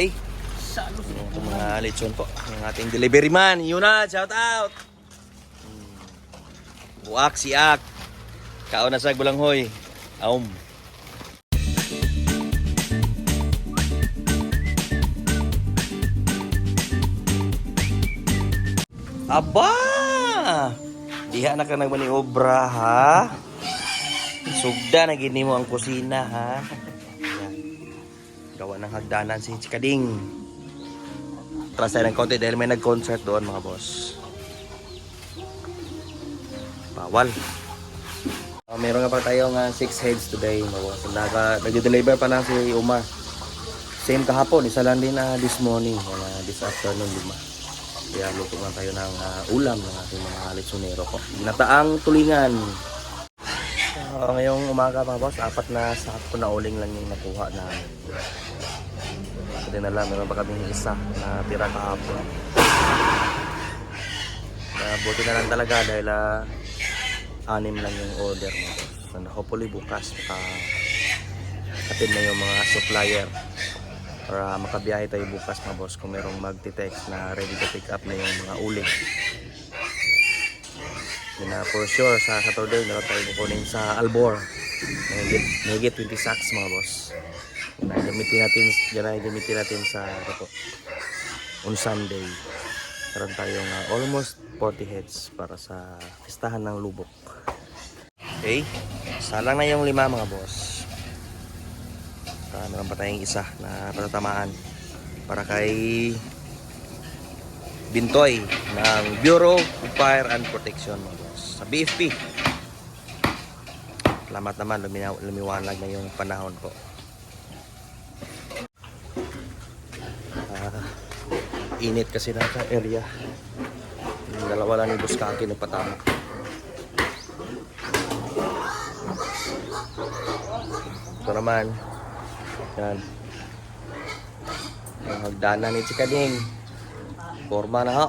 Okay? Ito mga lechon po. Yung ating delivery man. Yun na, shout out! Hmm. Buak, siak. Kaon na sa bulanghoy. Aum. Aba! Diha na ka nagmaniobra ha. Sugda na gini mo ang kusina ha. Gawa ng hagdanan si Chikading. Tras tayo ng konti dahil may nag-concert doon mga boss. Bawal. Uh, meron nga pa tayong 6 heads today mga boss. Naga, nag-deliver pa lang si Umar. Same kahapon, isa lang din na this morning, mga this afternoon, lima. Kaya luto lang tayo ng ah, ulam ng ating mga lechonero ko. Ginataang tulingan. Uh, ngayong umaga mga boss, apat na sako na uling lang yung nakuha na Pwede na lang, meron pa kaming isa na tira kahapon. Kaya buti na lang talaga dahil ah, anim lang yung order mo. And hopefully bukas maka katid na yung mga supplier para makabiyahe tayo bukas mga boss kung merong magti-text na ready to pick up na yung mga uling. Yun na for sure sa Saturday meron tayo kukunin sa Albor. Mahigit, mahigit 20 sacks mga boss. Yan na gamitin natin, yan na gamitin natin sa ano on Sunday. Meron tayong ah, almost 40 heads para sa pistahan ng lubok. Okay, salang na yung lima mga boss. Uh, meron pa tayong isa na patatamaan para kay Bintoy ng Bureau of Fire and Protection BFP. Salamat naman, luminaw, lumiwanag na yung panahon ko. Ah, init kasi na sa area. Yung dalawa lang ni Buskaki nagpatama. Ito naman. Yan. Ang hagdanan ni Chikading. Forma na ho.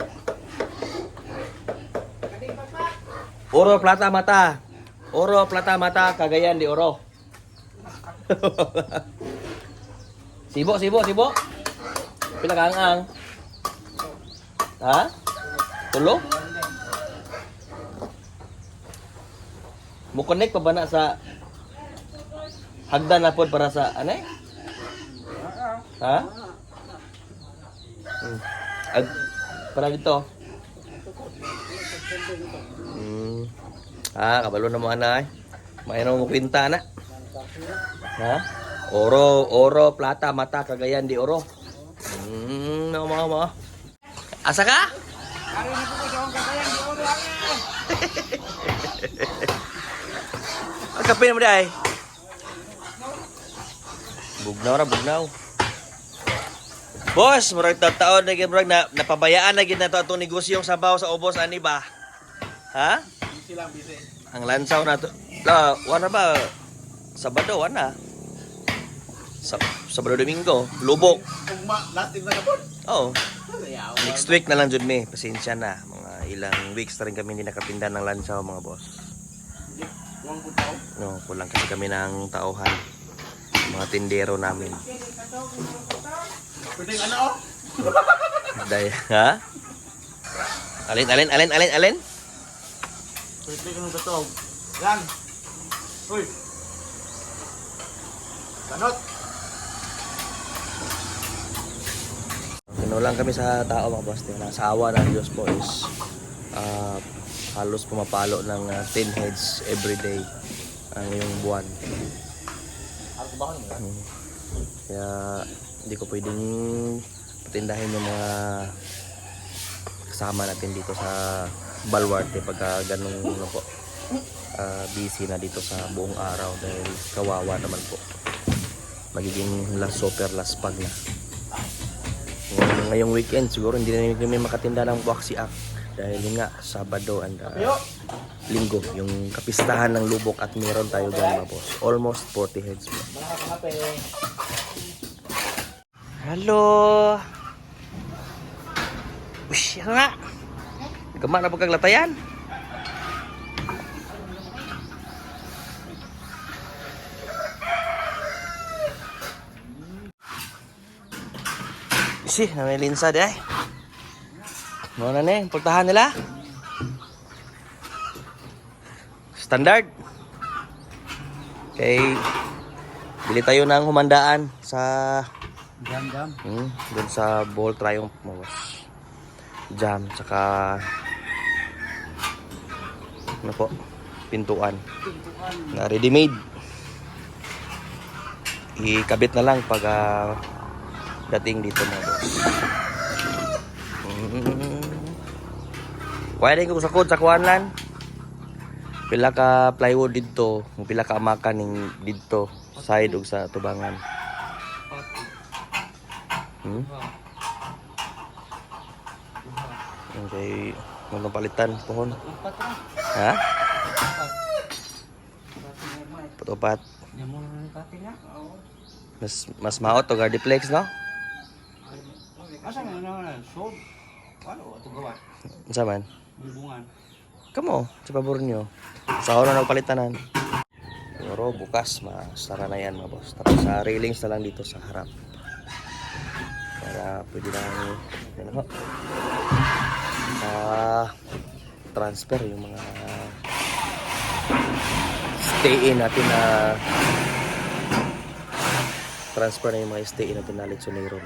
Oro, plata, mata. Oro, plata, mata. Cagayan de Oro. sibo, sibo, sibo. Pila ka ang Ha? Tulo? Mo connect pa ba na sa hagdan na pod para sa ano? Ha? Hmm. Ag para dito. Ah, kabalo na mo anay. Mayroon mo kwinta na. Ha? Oro, oro, plata, mata, cagayan di oro. Hmm, mo mo. Asa ka? Ang kape mo day. Bugnaw ra, bugnaw. Boss, murag taon na murag na napabayaan na gid na to atong negosyong sabaw sa ubos ani ba? Ha? Busy lang, busy. Ang lansaw na to. La, wala ba? Sabado, wala. Sa Sabado Domingo, lubok. Kung ma, natin na kapon. Oh, Ayaw. next week na lang jud mi. Pasensya na. Mga ilang weeks na rin kami hindi nakatinda ng lansaw mga boss. Ko tao. No, kulang kasi kami ng tauhan. Mga tindero namin. Pwede ano oh. Dahil, ha? Alin, alin, alin, alin, alin? Pwede ka nung katog. Yan. Uy. Tanot. Ano lang kami sa tao mga boss. Tingnan, sa awa ng Diyos po is ah, halos pumapalo ng ah, 10 heads every day ang yung buwan. Ako ba mo yan? Mm. Kaya hindi ko pwedeng patindahin yung mga kasama natin dito sa Balwarte pagka ganun ano po ah, busy na dito sa buong araw dahil kawawa naman po magiging last super last pag na ngayong, ngayong weekend siguro hindi na kami makatinda ng Boxy Act dahil nga Sabado and Yo. Linggo yung kapistahan ng lubok at meron tayo dyan mga boss almost 40 heads po. Halo. Ush, ano na? Gama na pagkaglatayan. Si, na may linsa di ay. Mo na ni, pultahan nila. Standard. Okay. Bili tayo ng humandaan sa Jam, jam. hmm, dun sa Ball Triumph mo. Jam, tsaka ano po, pintuan na ready-made. Ikabit na lang pag ah, dating dito mga boss. Mm. Pwede ko sa kod sa kuanlan. Pila ka plywood dito, pila ka amakan ning dito side ug sa tubangan. Hmm? Okay, ano palitan pohon? Ha? Patupat. Mas mas maot to Gardiplex no? Asa nga naman, sold. Ano, ito gawa? Unsa man? Bubungan. Kamo, sa pabor nyo. Sa oras. Pero bukas, masara na yan mga boss. Tapos sa railings na lang dito sa harap. Para pwede na ano ho. Ah, transfer yung mga stay in natin na transfer na yung mga stay in natin na Lechonero.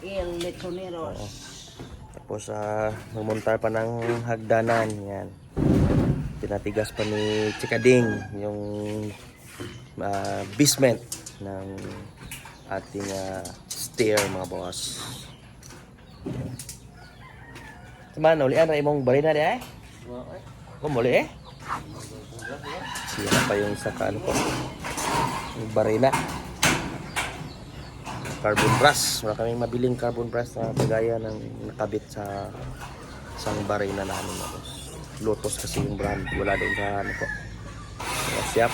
El Lechonero. Oo. Tapos ah, mumunta pa ng hagdanan yan. Pinatigas pa ni Chikading yung ah, basement ng ating ah, stair mga boss. Saman, ulian na imong barina di ay? Kung muli eh? Sira pa yung isa ka ano ko. Yung barina carbon brush. Wala kaming mabiling carbon brush na kagaya ng nakabit sa isang baray na namin na boss. Lotus kasi yung brand. Wala doon sa ano po. Mga siyap.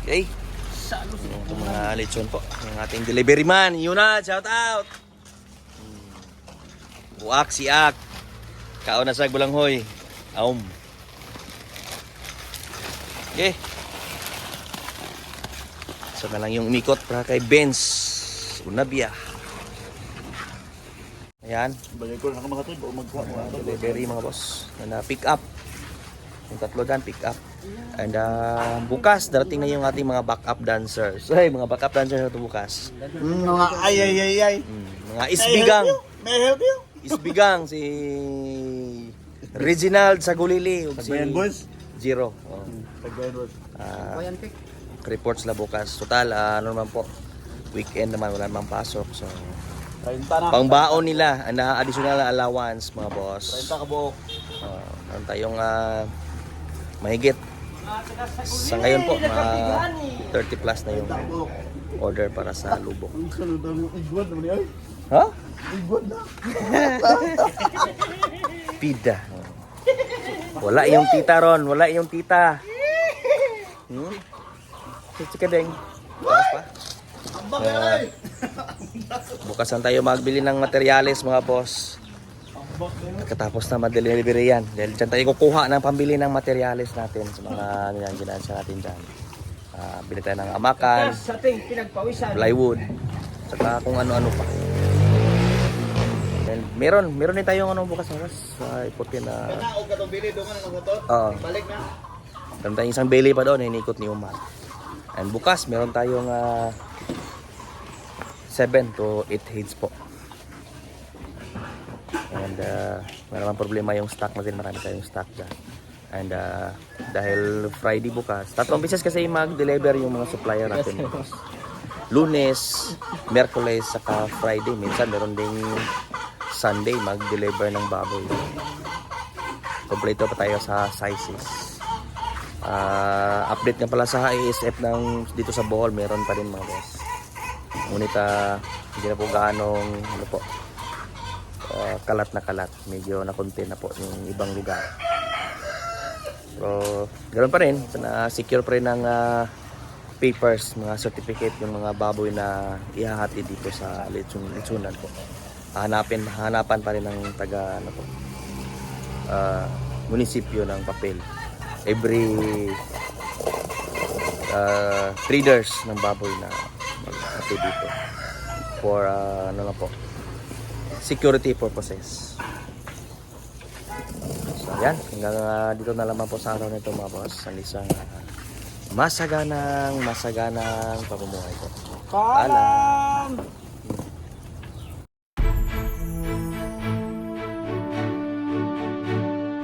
Okay. Ito mga lechon po. Yung ating delivery man. Yun na. Shout out. Buak siak. Kaon na sa bulanghoy. Aum. Okay. So na lang yung umikot para kay Benz Unabia. Ayan, Bagay ko lang mga tol, magkuha mo ato. delivery mga boss. Na pick up. Yung tatlo dyan, pick up. And uh, bukas, darating na yung ating mga backup dancers. Ay, mga backup dancers na ito bukas. Mm, mga ay ay ay ay. Hmm, mga isbigang. May I help you? Isbigang, si Reginald Sagulili. ug si Tagbayan boys. Jiro. Oh. Tagbayan boys. Ah, Bayan pick. reports na bukas. Total, ah, ano naman po, weekend naman, wala namang pasok. So, 30 na. pangbaon nila, ang na additional na allowance, mga boss. 30 ka buok. Uh, meron tayong ah, mahigit. Sa ngayon po, mga 30 plus na yung order para sa lubok. Ang sunod ang igwad naman ay. Ha? Igwad na. Pida. Wala yung tita ron, wala yung tita. Hmm? Chika deng. Ah, bukas tayo magbili ng materyales mga boss. Pagkatapos na ma-delivery yan. Dahil dyan tayo kukuha ng pambili ng materyales natin sa mga ginansya natin dyan. Ah, bili tayo ng amakan, plywood, saka kung ano-ano pa. And meron, meron din tayong ano bukas oras sa iputin na og katong bili dungan ang to. Oo. Balik na. Meron tayong isang belly pa doon, inikot ni Umar. And bukas, meron tayong 7 to 8 heads po. And uh, wala namang problema yung stock natin, marami tayong stock dyan. And uh, dahil Friday bukas, tatlong beses kasi mag-deliver yung mga supplier natin bukas. Lunes, Merkules, saka Friday. Minsan meron ding Sunday mag-deliver ng baboy. Kompleto pa tayo sa sizes. Ah, update nga pala sa ISF ng dito sa Bohol, meron pa rin mga boss. Ngunit ah, hindi na po gaanong ano po, ah, kalat na kalat. Medyo nakontin na po yung ibang lugar. Pero ganoon pa rin, na secure pa rin ang ah, papers, mga certificate yung mga baboy na ihahati dito sa lechonan po. Hanapin, hanapan pa rin ng taga ano po, ah, munisipyo ng papel every uh, traders ng baboy na mag-ate dito. For, ah, ano lang po, security purposes. So, yan. Hanggang ah, dito na lamang po sa araw nito mga boss. Ang isang ah, masaganang, masaganang pamumuhay ko. Paalam!